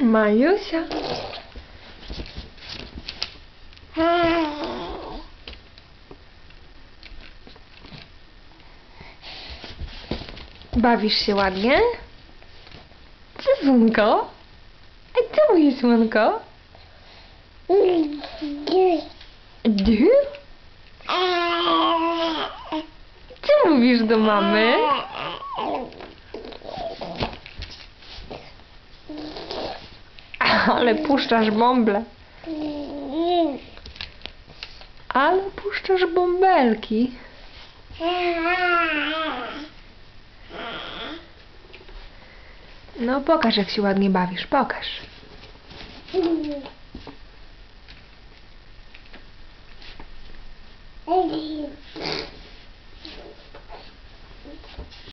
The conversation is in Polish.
Majusia. Bawisz się ładnie? Cezunko? Ej, co mówisz, słonko? Du? Co mówisz do mamy? Ale puszczasz bąble. Ale puszczasz bąbelki. No pokaż jak się ładnie bawisz, pokaż.